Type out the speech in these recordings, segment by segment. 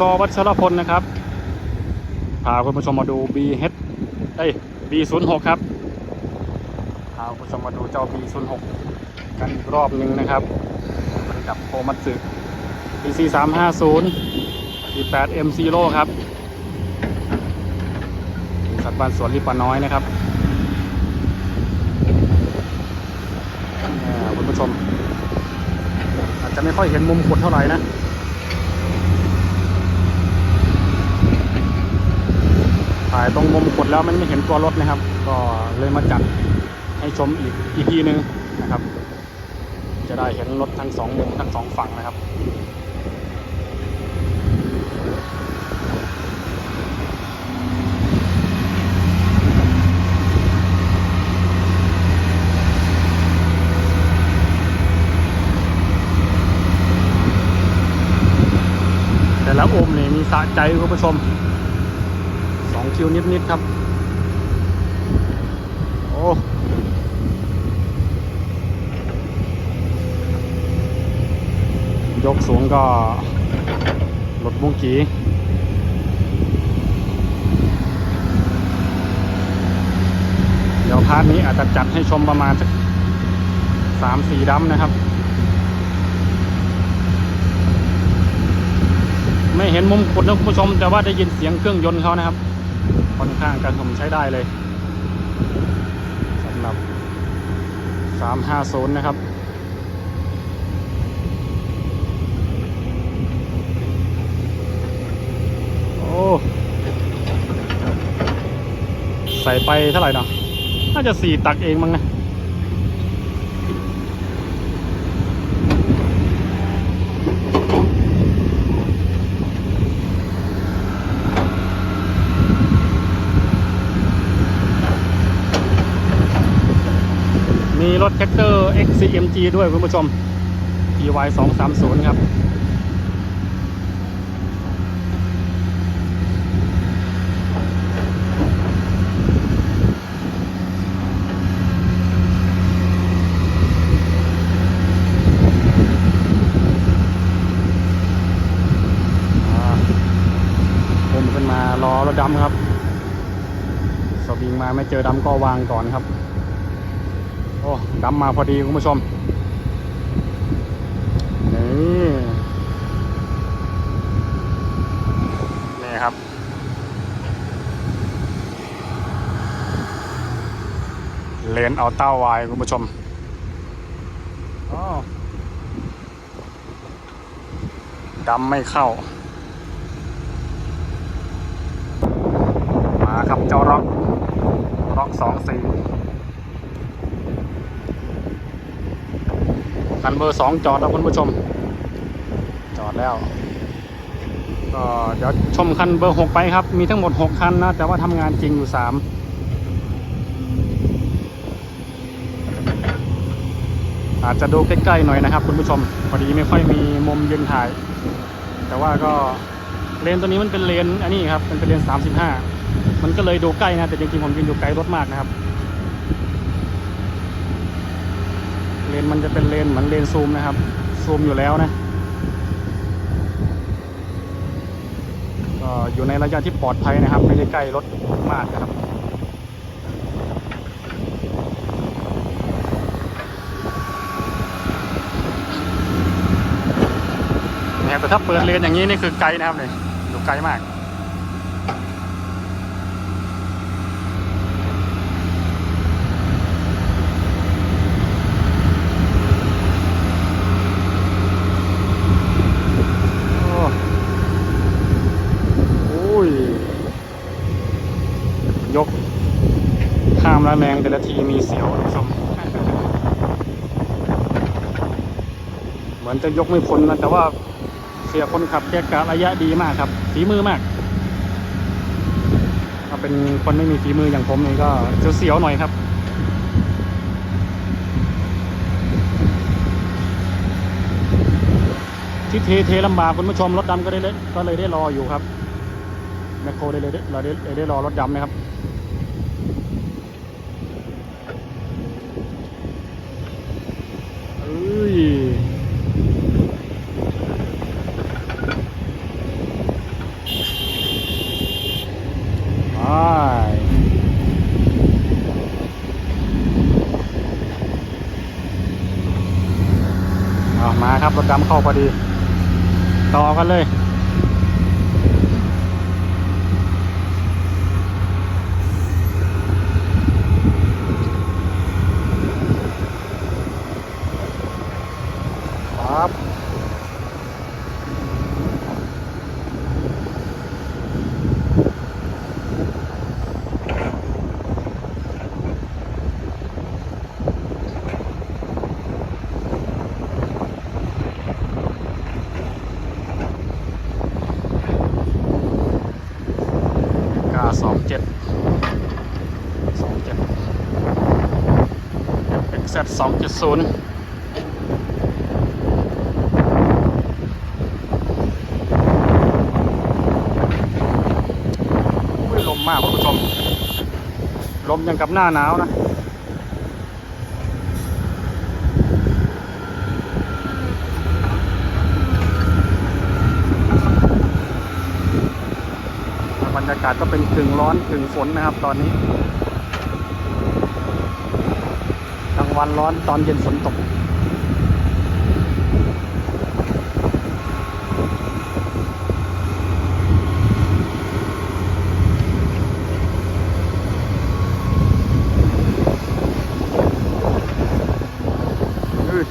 ชวัชรพลนะครับ พาคุณผู้ชมมาดู BH เอ้ย B06 ครับ พาคุณผู้ชมมาดูเจ้า B06 กันอีกรอบหนึ่งนะครับมันกับโคมัตสึ PC 350 D8 M Zero ครับสัตว์บ้านสวนลิปปาน้อยนะครับคุณผู้ชม อาจจะไม่ค่อยเห็นมุมขุดเท่าไหร่นะ ถ่ายตรงมุมขุดแล้วมันไม่เห็นตัวรถนะครับ ก็เลยมาจัดให้ชมอีกอีพีนึงนะครับ จะได้เห็นรถทั้งสองมุมทั้งสองฝั่งนะครับแต่ละอมนี่มีสะใจคุณผู้ชม องคิวนิดๆครับ โอ้ยกสูงก็รถบุ้งกีเดี๋ยวพาร์ทนี้อาจจะจัดให้ชมประมาณสักสามสี่ดัมนะครับ ไม่เห็นมุมขุดนะคุณผู้ชม แต่ว่าได้ยินเสียงเครื่องยนต์เขานะครับ ค่อนข้างกระหึ่มใช้ได้เลยสำหรับ 350 นะครับโอ้ใส่ไปเท่าไหร่เนาะน่าจะสี่ตักเองมั้งนะ มีรถแท็กเตอร์ XCMG ด้วยคุณผู้ชม TY 230ครับ ผมขึ้นมารอรถดำครับ สวิงมาไม่เจอดำก็วางก่อนครับ โอ้ดำมาพอดีคุณผู้ชม นี่ นี่ครับ เลนเอาเต้าวายคุณผู้ชมอ้าวดำไม่เข้า มาครับเจ้าร็อกร็อกสองสี่ คันเบอร์สองจอดแล้วคุณผู้ชม จอดแล้วก็เดี๋ยวชมคันเบอร์หกไปครับ มีทั้งหมดหกคันนะ แต่ว่าทำงานจริงอยู่สามอาจจะดูใกล้ๆหน่อยนะครับ คุณผู้ชมพอดีไม่ค่อยมีมุมยืนถ่าย แต่ว่าก็เลนตัวนี้มันเป็นเลนอันนี้ครับมันเป็นเลน35มันก็เลยดูใกล้นะแต่จริงๆผมยืนอยู่ไกลรถมากนะครับ เล นมันจะเป็นเลนเหมือนเลนซูมนะครับ ซูมอยู่แล้วนะก็อยู่ในระยะที่ปลอดภัยนะครับ ไม่ได้ใกล้รถมากนะครับเนี่ยแต่ถ้าเปิดเลนอย่างนี้นี่คือไกลนะครับเลยอยู่ไกลมาก โอ้โอ้ย ยก ข้ามระแนงแต่ละทีมีเสียวท่านผู้ชมเหมือนจะยกไม่พ้นนะแต่ว่าเสียคนขับแกกะระยะดีมากครับฝีมือมาก ถ้าเป็นคนไม่มีฝีมืออย่างผมนี่ก็เสียวๆหน่อยครับที่เทเทลำบากคุณผู้ชมรถดำก็ได้เลยก็เลยได้รออยู่ครับแมคโครได้เลยได้เราได้ได้รอรถดำนะครับ เอ้ย เอา มาครับรถดำเข้าพอดี ต่อกันเลย ครับ กาสองเจ็ดสองเจ็ด เอ็กซ์สองจ็ดศูนย์ลมมากคุณผู้ชม ลมยังกับหน้าหนาวนะ บรรยากาศก็เป็นกึ่งร้อนกึ่งฝนนะครับตอนนี้กลาง วันร้อนตอนเย็นฝนตก อืด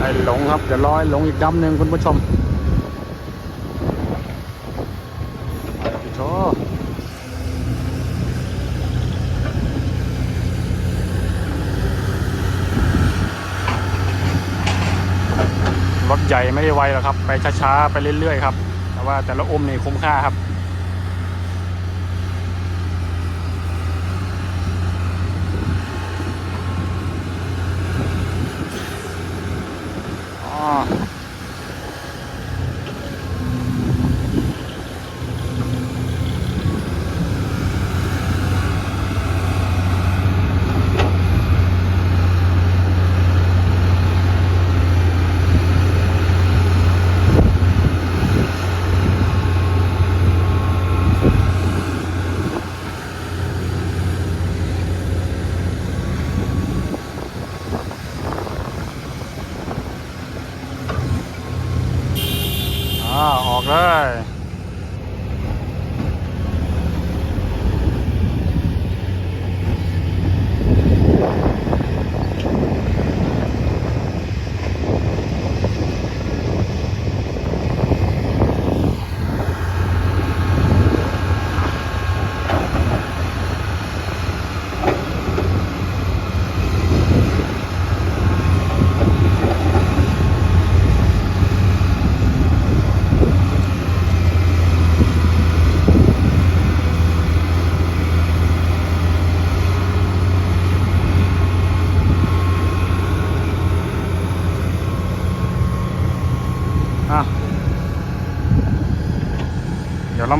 ไอ้ จะลอยหลงอีกดำหนึ่งคุณผู้ชมโชรถใหญ่ไม่ได้ไวหรอกครับ ไปช้าๆ ไปเรื่อยๆ ครับ แต่ว่าแต่ละอมนี่คุ้มค่าครับ อ๋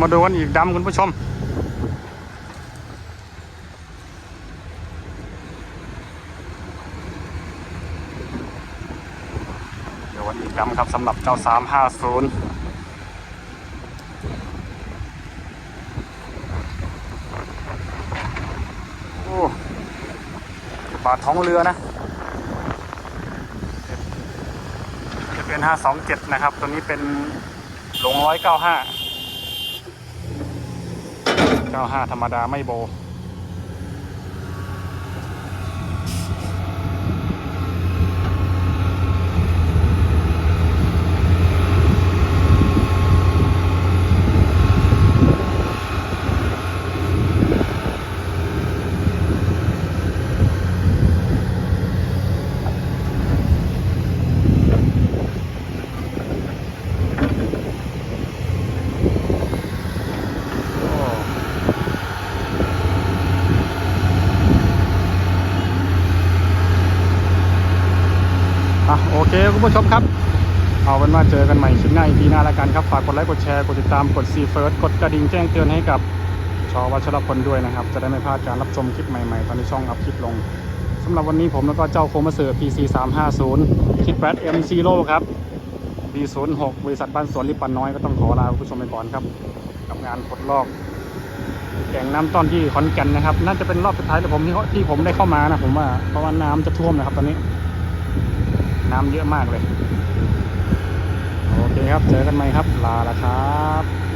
มาดูกันอีกดำคุณผู้ชม เดี๋ยววันอีกดำครับสำหรับเจ้า350โอ้บาทท้องเรือนะจะเป็น527นะครับ ตัวนี้เป็นหลง195 95 ธรรมดาไม่โบ อะโอเคคุณผู้ชมครับ เอาเป็นว่าเจอกันใหม่คลิปหน้าอีพีหน้าแล้วกันครับ ฝากกดไลค์กดแชร์กดติดตามกดซีเฟิร์สกดกระดิ่งแจ้งเตือนให้กับชอวัชรพลด้วยนะครับ จะได้ไม่พลาดการรับชมคลิปใหม่ๆ ตอนนี้ช่องอัพคลิปลงสำหรับวันนี้ผมแล้วก็เจ้าโคมาเสือ PC 350คิดแบท M Zero ครับ B06 บริษัทบ้านสวนลิปันน้อยก็ต้องขอลาคุณผู้ชมไปก่อนครับ กับงานปลดลอก แก่งน้ำต้นที่ขอนแก่นนะครับ น่าจะเป็นรอบสุดท้ายที่ผมที่ที่ผมได้เข้ามานะผมว่าเพราะว่าน้ำจะท่วมนะครับตอนนี้ น้ำเยอะมากเลย โอเคครับ เจอกันไหมครับ ลาละครับ